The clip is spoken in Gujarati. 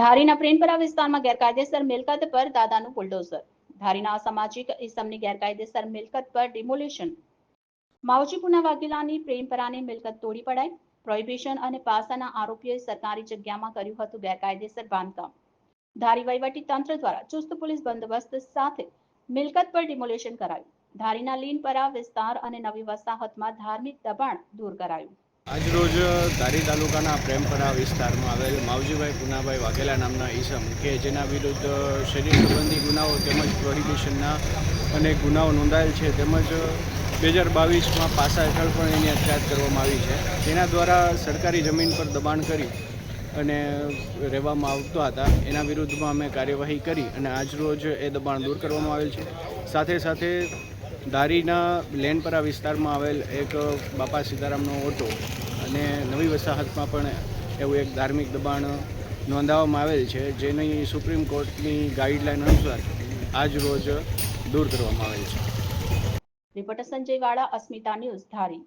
ધારીના પ્રેમપરા વિસ્તારમાં ગેરકાયદેસર મિલકત પર દાદાનું બુલડોઝર. ધારીના અસામાજિક ઇસમની ગેરકાયદેસર મિલકત પર ડિમોલિશન. માવજીપુના વાઘેલાની પ્રેમપરાની મિલકત તોડી પડાઈ. પ્રોહિબિશન અને પાસાના આરોપીઓએ સરકારી જગ્યામાં કર્યું હતું ગેરકાયદેસર બાંધકામ. ધારી વહીવટી તંત્ર દ્વારા ચુસ્ત પોલીસ બંદોબસ્ત સાથે મિલકત પર ડિમોલિશન કરાયું. ધારીના લીનપરા વિસ્તાર અને નવી વસાહતમાં ધાર્મિક દબાણ દૂર કરાયું. આજરોજ ધારી તાલુકાના પ્રેમપરા વિસ્તારમાં આવેલ માવજીભાઈ પુનાભાઈ વાઘેલા નામના ઈસમ કે જેના વિરુદ્ધ શરીર સંબંધી ગુનાઓ તેમજ પ્રોહિબિશનના અનેક ગુનાઓ નોંધાયેલ છે તેમજ બે હજાર બાવીસમાં પાસા હેઠળ પણ એની અટકાયત કરવામાં આવી છે. તેના દ્વારા સરકારી જમીન પર દબાણ કરી અને રહેવામાં આવતા હતા. એના વિરુદ્ધમાં અમે કાર્યવાહી કરી અને આજરોજ એ દબાણ દૂર કરવામાં આવેલ છે. સાથે સાથે ધારીના લેનપરા વિસ્તારમાં આવેલ એક બાપા સીતારામનો ઓટો અને નવી વસાહતમાં પણ એવું એક ધાર્મિક દબાણ નોંધાવવામાં આવેલ છે, જેની સુપ્રીમ કોર્ટની ગાઈડલાઈન અનુસાર આજ રોજ દૂર કરવામાં આવેલ છે. રિપોર્ટર સંજય વાળા, અસ્મિતા ન્યૂઝ ધારી.